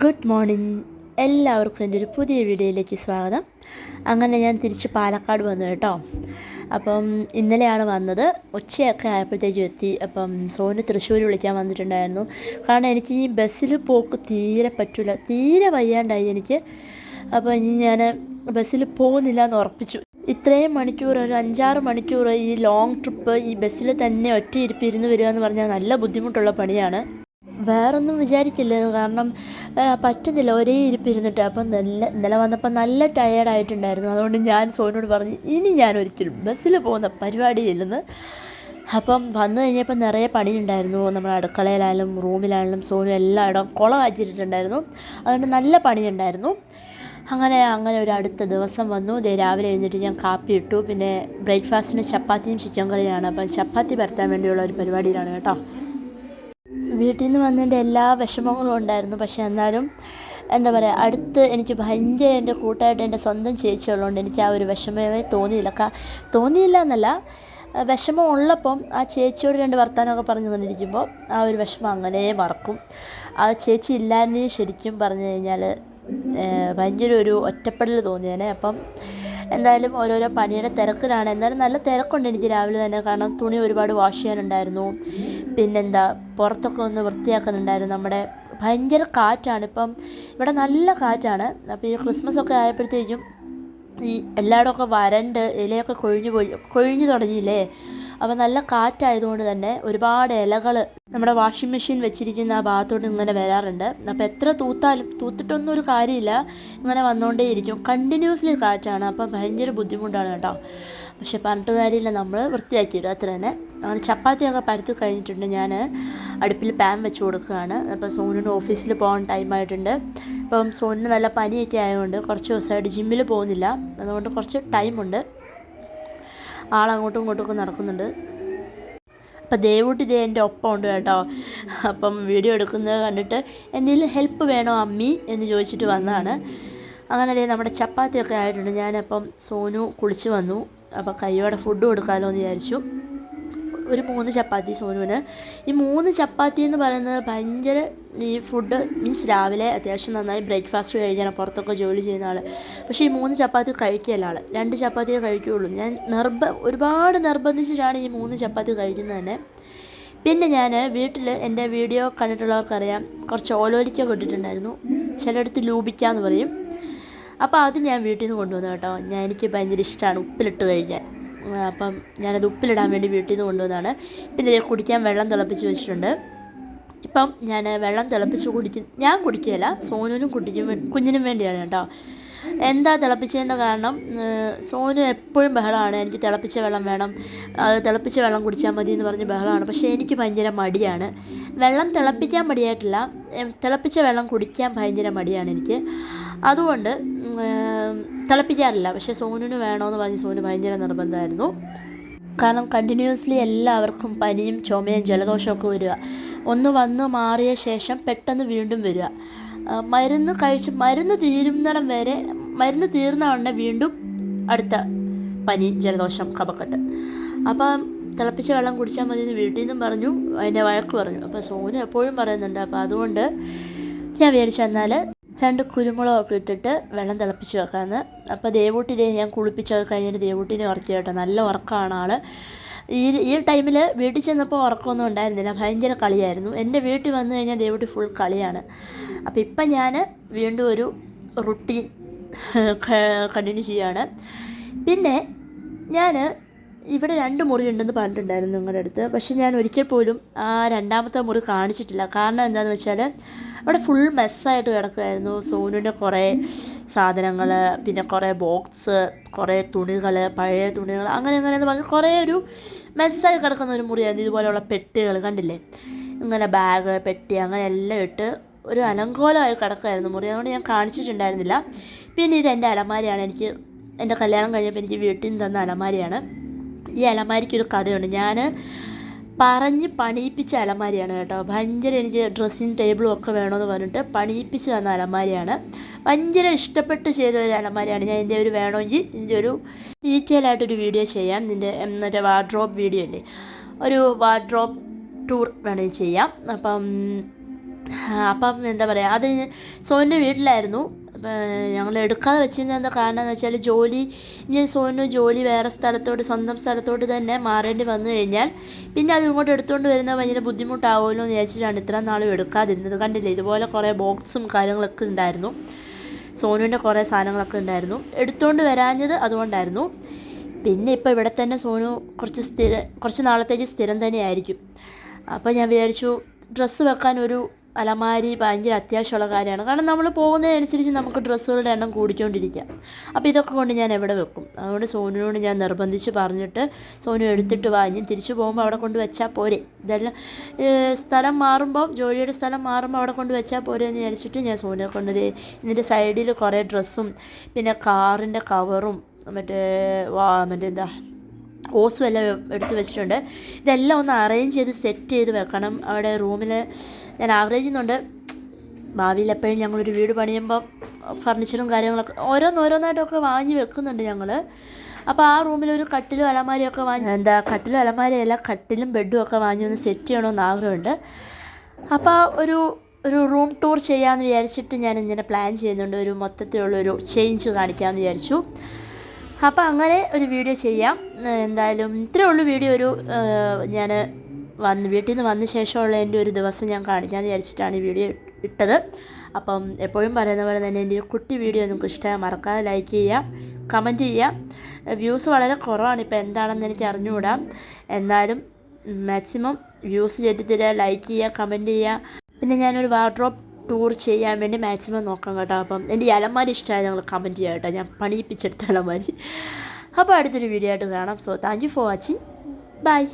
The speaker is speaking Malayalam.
Good morning. എല്ലാവർക്കും എന്റെ ഒരു പുതിയ വീഡിയോയിലേക്ക് സ്വാഗതം. അങ്ങനെ ഞാൻ തിരിച്ച് പാലക്കാട് വന്നു കേട്ടോ. അപ്പം ഇന്നലെയാണ് വന്നത്. ഉച്ചയൊക്കെ ആയപ്പോഴത്തേക്കും എത്തി. അപ്പം സോന് തൃശ്ശൂർ വിളിക്കാൻ വന്നിട്ടുണ്ടായിരുന്നു. കാരണം എനിക്ക് ഈ ബസ്സിൽ പോക്ക് തീരെ പറ്റില്ല തീരെ വയ്യാണ്ടായി എനിക്ക്. അപ്പോൾ ഇനി ഞാൻ ബസ്സിൽ പോകുന്നില്ല എന്ന് ഉറപ്പിച്ചു. ഇത്രയും മണിക്കൂർ ഒരു അഞ്ചാറ് മണിക്കൂർ ഈ ലോങ് ട്രിപ്പ് ഈ ബസ്സിൽ തന്നെ ഒറ്റയിരുപ്പിരുന്ന് വരിക എന്ന് പറഞ്ഞാൽ നല്ല ബുദ്ധിമുട്ടുള്ള പണിയാണ്. വേറൊന്നും വിചാരിക്കില്ല കാരണം പറ്റുന്നില്ല. ഒരേ ഇരിപ്പിരുന്നിട്ട്. അപ്പം നല്ല ഇന്നലെ വന്നപ്പോൾ നല്ല ടയേർഡായിട്ടുണ്ടായിരുന്നു അതുകൊണ്ട് ഞാൻ സോനോട് പറഞ്ഞ് ഇനി ഞാൻ ഒരിക്കലും ബസ്സിൽ പോകുന്ന പരിപാടിയില്ലെന്ന്. അപ്പം വന്നു കഴിഞ്ഞപ്പോൾ നിറയെ പണിയുണ്ടായിരുന്നു. നമ്മുടെ അടുക്കളയിലായാലും റൂമിലായാലും സോനു എല്ലായിടവും കുളമാക്കിയിട്ടുണ്ടായിരുന്നു അതുകൊണ്ട് നല്ല പണിയുണ്ടായിരുന്നു. അങ്ങനെ അങ്ങനെ ഒരു അടുത്ത ദിവസം വന്നു. ഇതേ രാവിലെ എഴുന്നേറ്റ് ഞാൻ കാപ്പി ഇട്ടു. പിന്നെ ബ്രേക്ക്ഫാസ്റ്റിന് ചപ്പാത്തിയും ചിക്കൻ കറിയാണ് അപ്പം ചപ്പാത്തി പരത്താൻ വേണ്ടിയുള്ള ഒരു പരിപാടിയിലാണ് കേട്ടോ. വീട്ടിൽ നിന്ന് വന്നതിന്റെ എല്ലാ വിഷമങ്ങളും ഉണ്ടായിരുന്നു. പക്ഷെ എന്നാലും എന്താ പറയുക അടുത്ത് എനിക്ക് ഭയങ്കര എന്റെ കൂട്ടായിട്ട് എന്റെ സ്വന്തം ചേച്ചിയുള്ളതുകൊണ്ട് എനിക്ക് ആ ഒരു വിഷമമേ തോന്നിയില്ല. കാ തോന്നിയില്ല എന്നല്ല വിഷമം ഉള്ളപ്പം ആ ചേച്ചിയോട് രണ്ട് വർത്തമാനമൊക്കെ പറഞ്ഞു തന്നിരിക്കുമ്പോൾ ആ ഒരു വിഷമം അങ്ങനെ മറക്കും. ആ ചേച്ചി ഇല്ലായിരുന്നെങ്കിൽ ശരിക്കും പറഞ്ഞു കഴിഞ്ഞാൽ ഭയങ്കര ഒരു ഒറ്റപ്പെടൽ തോന്നിയേനെ. അപ്പം എന്തായാലും ഓരോരോ പണിയുടെ തിരക്കിലാണ്. എന്നാലും നല്ല തിരക്കുണ്ട് എനിക്ക് രാവിലെ തന്നെ. കാരണം തുണി ഒരുപാട് വാഷ് ചെയ്യാനുണ്ടായിരുന്നു. പിന്നെന്താ പുറത്തൊക്കെ ഒന്ന് വൃത്തിയാക്കാനുണ്ടായിരുന്നു. നമ്മുടെ ഭയങ്കര കാറ്റാണ്. ഇപ്പം ഇവിടെ നല്ല കാറ്റാണ്. അപ്പോൾ ഈ ക്രിസ്മസ് ഒക്കെ ആയപ്പോഴത്തേക്കും ഈ എല്ലായിടമൊക്കെ വരണ്ട് ഇലയൊക്കെ കൊഴിഞ്ഞു പോയി കൊഴിഞ്ഞു തുടങ്ങിയില്ലേ? അപ്പോൾ നല്ല കാറ്റായതുകൊണ്ട് തന്നെ ഒരുപാട് ഇലകൾ നമ്മുടെ വാഷിംഗ് മെഷീൻ വെച്ചിരിക്കുന്ന ആ ഭാഗത്തോട്ട് ഇങ്ങനെ വരാറുണ്ട്. അപ്പോൾ എത്ര തൂത്താലും തൂത്തിട്ടൊന്നും ഒരു കാര്യമില്ല. ഇങ്ങനെ വന്നുകൊണ്ടേ ഇരിക്കും കണ്ടിന്യൂസ്ലി കാറ്റാണ്. അപ്പോൾ ഭയങ്കര ബുദ്ധിമുട്ടാണ് കേട്ടോ. പക്ഷെ പറഞ്ഞിട്ട് കാര്യമില്ല. നമ്മൾ വൃത്തിയാക്കിയിടും. അത്ര തന്നെ. അങ്ങനെ ചപ്പാത്തിയൊക്കെ പരത്തി കഴിഞ്ഞിട്ടുണ്ട് ഞാൻ അടുപ്പിൽ പാൻ വെച്ച് കൊടുക്കുകയാണ്. അപ്പോൾ സോണിന് ഓഫീസിൽ പോകാൻ ടൈമായിട്ടുണ്ട് അപ്പം സോനിന് നല്ല പനിയൊക്കെ ആയതുകൊണ്ട് കുറച്ച് ദിവസമായിട്ട് ജിമ്മിൽ പോകുന്നില്ല. അതുകൊണ്ട് കുറച്ച് ടൈമുണ്ട് ആളങ്ങോട്ടും ഇങ്ങോട്ടും ഒക്കെ നടക്കുന്നുണ്ട്. അപ്പം ദേവൂട്ടി ദേ എന്റെ ഒപ്പം ഉണ്ട് കേട്ടോ. അപ്പം വീഡിയോ എടുക്കുന്നത് കണ്ടിട്ട് എന്തെങ്കിലും ഹെൽപ്പ് വേണോ അമ്മി എന്ന് ചോദിച്ചിട്ട് വന്നതാണ്. അങ്ങനെ ദേ നമ്മുടെ ചപ്പാത്തിയൊക്കെ ആയിട്ടുണ്ട്. ഞാനപ്പം സോനു കുളിച്ച് വന്നു. അപ്പം കയ്യോടെ ഫുഡ് കൊടുക്കാമല്ലോ എന്ന് വിചാരിച്ചു. ഒരു മൂന്ന് ചപ്പാത്തി സോനുവിന്. ഈ മൂന്ന് ചപ്പാത്തി എന്ന് പറയുന്നത് ഭയങ്കര ഈ ഫുഡ് മീൻസ് രാവിലെ അത്യാവശ്യം നന്നായി ബ്രേക്ക്ഫാസ്റ്റ് കഴിക്കണം പുറത്തൊക്കെ ജോലി ചെയ്യുന്ന ആൾ പക്ഷേ ഈ മൂന്ന് ചപ്പാത്തി കഴിക്കുകയല്ല ആൾ രണ്ട് ചപ്പാത്തിയേ കഴിക്കുകയുള്ളൂ ഞാൻ നിർബ ഒരുപാട് നിർബന്ധിച്ചിട്ടാണ് ഈ മൂന്ന് ചപ്പാത്തി കഴിക്കുന്നത് തന്നെ പിന്നെ ഞാൻ വീട്ടിൽ എന്റെ വീഡിയോ കണ്ടിട്ടുള്ളവർക്കറിയാം കുറച്ച് ഓലോലിക്ക കൊണ്ടിട്ടുണ്ടായിരുന്നു ചിലയിടത്ത് ലൂബിക്ക എന്ന് പറയും. അപ്പോൾ അത് ഞാൻ വീട്ടിൽ നിന്ന് കൊണ്ടുവന്നു കേട്ടോ. ഞാൻ എനിക്ക് ഭയങ്കര ഇഷ്ടമാണ് ഉപ്പിലിട്ട് കഴിക്കാൻ. അപ്പം ഞാനത് ഉപ്പിലിടാൻ വേണ്ടി വീട്ടിൽ നിന്ന് കൊണ്ടുവന്നതാണ് പിന്നെ ഇതിൽ കുടിക്കാൻ വെള്ളം തിളപ്പിച്ച് വെച്ചിട്ടുണ്ട്. ഇപ്പം ഞാൻ വെള്ളം തിളപ്പിച്ച് കുടിക്കും ഞാൻ കുടിക്കുകയില്ല സോനുവിനും കുട്ടിക്കും കുഞ്ഞിനും വേണ്ടിയാണ് കേട്ടോ. എന്താ തിളപ്പിച്ചതിന്റെ കാരണം സോനു എപ്പോഴും ബഹളമാണ്. എനിക്ക് തിളപ്പിച്ച വെള്ളം വേണം. അത് തിളപ്പിച്ച വെള്ളം കുടിച്ചാൽ മതി എന്ന് പറഞ്ഞ് ബഹളമാണ്. പക്ഷേ എനിക്ക് ഭയങ്കര മടിയാണ്. വെള്ളം തിളപ്പിക്കാൻ മടിയായിട്ടില്ല. തിളപ്പിച്ച വെള്ളം കുടിക്കാൻ ഭയങ്കര മടിയാണ് എനിക്ക്. അതുകൊണ്ട് തിളപ്പിക്കാറില്ല. പക്ഷേ സോനുവിന് വേണമെന്ന് പറഞ്ഞ് സോനു ഭയങ്കര നിർബന്ധമായിരുന്നു. കാരണം കണ്ടിന്യൂസ്ലി എല്ലാവർക്കും പനിയും ചുമയും ജലദോഷമൊക്കെ വരിക. ഒന്ന് വന്ന് മാറിയ ശേഷം പെട്ടെന്ന് വീണ്ടും വരിക. മരുന്ന് കഴിച്ച് മരുന്ന് തീരുന്നിടം വരെ മരുന്ന് തീർന്ന ഉടനെ വീണ്ടും അടുത്ത പനി ജലദോഷം കപക്കെട്ട് അപ്പം തിളപ്പിച്ച വെള്ളം കുടിച്ചാൽ മതി എന്ന് വീട്ടിൽ നിന്നും പറഞ്ഞു അതിന്റെ വഴക്ക് പറഞ്ഞു. അപ്പോൾ സോനു എപ്പോഴും പറയുന്നുണ്ട് അപ്പോൾ അതുകൊണ്ട് ഞാൻ വിചാരിച്ചു എന്നാൽ രണ്ട് കുരുമുളകൊക്കെ ഇട്ടിട്ട് വെള്ളം തിളപ്പിച്ച് വെക്കാമെന്ന് അപ്പോൾ ദേവൂട്ടിനെ ഞാൻ കുളിപ്പിച്ചൊക്കെ കഴിഞ്ഞിട്ട് ദേവൂട്ടിനെ ഉറക്കി കേട്ടോ. നല്ല ഉറക്കമാണ് ആൾ ഈ ഈ ടൈമിൽ വീട്ടിൽ ചെന്നപ്പോൾ ഉറക്കമൊന്നും ഉണ്ടായിരുന്നില്ല. ഭയങ്കര കളിയായിരുന്നു. എന്റെ വീട്ടിൽ വന്നു കഴിഞ്ഞാൽ ദേവൂട്ടി ഫുൾ കളിയാണ്. അപ്പോൾ ഇപ്പം ഞാൻ വീണ്ടും ഒരു റുട്ടീൻ കണ്ടിന്യൂ ചെയ്യുകയാണ് പിന്നെ ഞാൻ ഇവിടെ രണ്ട് മുറി ഉണ്ടെന്ന് പറഞ്ഞിട്ടുണ്ടായിരുന്നു നിങ്ങളുടെ അടുത്ത്. പക്ഷെ ഞാൻ ഒരിക്കൽ പോലും ആ രണ്ടാമത്തെ മുറി കാണിച്ചിട്ടില്ല. കാരണം എന്താണെന്ന് വെച്ചാൽ അവിടെ ഫുൾ മെസ്സായിട്ട് കിടക്കുമായിരുന്നു സോനുവിന്റെ കുറേ സാധനങ്ങൾ പിന്നെ കുറേ ബോക്സ് കുറേ തുണികൾ പഴയ തുണികൾ അങ്ങനെ അങ്ങനെ എന്ന് പറഞ്ഞ് കുറേ ഒരു മെസ്സായി കിടക്കുന്ന ഒരു മുറിയായിരുന്നു. ഇതുപോലെയുള്ള പെട്ടികൾ കണ്ടില്ലേ? ഇങ്ങനെ ബാഗ് പെട്ടി അങ്ങനെ എല്ലാം ഇട്ട് ഒരു അലങ്കോലമായി കിടക്കുമായിരുന്നു മുറി അതുകൊണ്ട് ഞാൻ കാണിച്ചിട്ടുണ്ടായിരുന്നില്ല. പിന്നെ ഇത് എന്റെ അലമാരിയാണ്. എനിക്ക് എന്റെ കല്യാണം കഴിഞ്ഞപ്പോൾ എനിക്ക് വീട്ടിൽ നിന്ന് തന്ന അലമാരിയാണ്. ഈ അലമാരിക്ക് ഒരു കഥയുണ്ട്. ഞാൻ പറഞ്ഞ് പണിയിപ്പിച്ച അലമാരിയാണ് കേട്ടോ. ഭയങ്കര എനിക്ക് ഡ്രസ്സിങ് ടേബിളും ഒക്കെ വേണമെന്ന് പറഞ്ഞിട്ട് പണിയിപ്പിച്ച് തന്ന അലമാരിയാണ്. ഭയങ്കര ഇഷ്ടപ്പെട്ട് ചെയ്ത ഒരു അലമാരിയാണ്. ഞാൻ എന്റെ ഒരു വേണമെങ്കിൽ ഇതിന്റെ ഒരു ഡീറ്റെയിൽ ആയിട്ടൊരു വീഡിയോ ചെയ്യാം. നിന്റെ മറ്റേ വാർഡ്രോപ്പ് വീഡിയോ അല്ലേ ഒരു വാർഡ്രോപ്പ് ടൂർ വേണമെങ്കിൽ ചെയ്യാം. അപ്പം അപ്പം എന്താ പറയുക അത് സോനിന്റെ വീട്ടിലായിരുന്നു. ഞങ്ങൾ എടുക്കാതെ വെച്ചിരുന്ന കാരണം എന്ന് വെച്ചാൽ ജോലി ഇനി സോനു ജോലി വേറെ സ്ഥലത്തോട്ട് സ്വന്തം സ്ഥലത്തോട്ട് തന്നെ മാറേണ്ടി വന്നു കഴിഞ്ഞാൽ പിന്നെ അത് ഇങ്ങോട്ട് എടുത്തുകൊണ്ട് വരുന്നത് ഭയങ്കര ബുദ്ധിമുട്ടാവുമല്ലോ എന്ന് വിചാരിച്ചിട്ടാണ് ഇത്ര നാളും എടുക്കാതിരുന്നത്. കണ്ടില്ലേ ഇതുപോലെ കുറേ ബോക്സും കാര്യങ്ങളൊക്കെ ഉണ്ടായിരുന്നു. സോനുവിന്റെ കുറേ സാധനങ്ങളൊക്കെ ഉണ്ടായിരുന്നു. എടുത്തുകൊണ്ട് വരാഞ്ഞത് അതുകൊണ്ടായിരുന്നു. പിന്നെ ഇപ്പോൾ ഇവിടെ തന്നെ സോനു കുറച്ച് സ്ഥിര കുറച്ച് നാളത്തേക്ക് സ്ഥിരം തന്നെയായിരിക്കും. അപ്പോൾ ഞാൻ വിചാരിച്ചു ഡ്രസ്സ് വെക്കാൻ ഒരു അലമാരി ഭയങ്കര അത്യാവശ്യമുള്ള കാര്യമാണ്. കാരണം നമ്മൾ പോകുന്നതിനനുസരിച്ച് നമുക്ക് ഡ്രസ്സുകളുടെ എണ്ണം കൂടിക്കൊണ്ടിരിക്കാം അപ്പോൾ ഇതൊക്കെ കൊണ്ട് ഞാൻ എവിടെ വെക്കും? അതുകൊണ്ട് സോനുവിനോട് ഞാൻ നിർബന്ധിച്ച് പറഞ്ഞിട്ട് സോനു എടുത്തിട്ട് വാങ്ങി തിരിച്ചു പോകുമ്പോൾ അവിടെ കൊണ്ട് വെച്ചാൽ പോരെ. ഇതെല്ലാം സ്ഥലം മാറുമ്പോൾ ജോലിയുടെ സ്ഥലം മാറുമ്പോൾ അവിടെ കൊണ്ട് വെച്ചാൽ പോരെ എന്ന് വിചാരിച്ചിട്ട് ഞാൻ സോനുവിനെ കൊണ്ട് ഇതിന്റെ സൈഡിൽ കുറേ ഡ്രസ്സും പിന്നെ കാറിന്റെ കവറും മറ്റേ വാ മറ്റേ എന്താ ഓസും എല്ലാം എടുത്ത് വെച്ചിട്ടുണ്ട്. ഇതെല്ലാം ഒന്ന് അറേഞ്ച് ചെയ്ത് സെറ്റ് ചെയ്ത് വെക്കണം. അവിടെ റൂമിൽ ഞാൻ ആഗ്രഹിക്കുന്നുണ്ട്. ഭാവിയിൽ എപ്പോഴും ഞങ്ങളൊരു വീട് പണിയുമ്പോൾ ഫർണിച്ചറും കാര്യങ്ങളൊക്കെ ഓരോന്നോരോന്നായിട്ടൊക്കെ വാങ്ങി വെക്കുന്നുണ്ട് ഞങ്ങൾ അപ്പോൾ ആ റൂമിൽ ഒരു കട്ടിലും അലമാരിയും ഒക്കെ വാങ്ങി എന്താ കട്ടിലും അലമാരിയല്ല കട്ടിലും ബെഡും ഒക്കെ വാങ്ങി ഒന്ന് സെറ്റ് ചെയ്യണമെന്ന് ആഗ്രഹമുണ്ട്. അപ്പോൾ ഒരു ഒരു റൂം ടൂർ ചെയ്യാമെന്ന് വിചാരിച്ചിട്ട് ഞാൻ ഇങ്ങനെ പ്ലാൻ ചെയ്യുന്നുണ്ട്. ഒരു മൊത്തത്തിലുള്ളൊരു ചേഞ്ച് കാണിക്കാമെന്ന് വിചാരിച്ചു. അപ്പോൾ അങ്ങനെ ഒരു വീഡിയോ ചെയ്യാം. എന്തായാലും ഇത്രയേ ഉള്ളൂ വീഡിയോ ഒരു ഞാൻ വന്ന് വീട്ടിൽ നിന്ന് വന്ന ശേഷമുള്ള എന്റെ ഒരു ദിവസം ഞാൻ കാണിക്കാമെന്ന് വിചാരിച്ചിട്ടാണ് ഈ വീഡിയോ ഇട്ടത്. അപ്പം എപ്പോഴും പറയുന്ന പോലെ തന്നെ എന്റെ ഒരു കുട്ടി വീഡിയോ നിങ്ങൾക്ക് ഇഷ്ടമായി മറക്കാതെ ലൈക്ക് ചെയ്യാം കമന്റ് ചെയ്യാം. വ്യൂസ് വളരെ കുറവാണ് ഇപ്പോൾ എന്താണെന്ന് എനിക്ക് അറിഞ്ഞുകൂടാ. എന്നാലും മാക്സിമം വ്യൂസ് ചെത്തിത്തരിക ലൈക്ക് ചെയ്യുക കമന്റ് ചെയ്യുക പിന്നെ ഞാനൊരു വാർഡ്രോപ്പ് ടൂർ ചെയ്യാൻ വേണ്ടി മാക്സിമം നോക്കാം കേട്ടോ. അപ്പം എന്റെ അലമാരി ഇഷ്ടമായത് നിങ്ങൾ കമന്റ് ചെയ്യാം കേട്ടോ. ഞാൻ പണിയിപ്പിച്ചെടുത്ത അലമാരി. അപ്പോൾ അടുത്തൊരു വീഡിയോ ആയിട്ട് കാണാം. So thank you for watching bye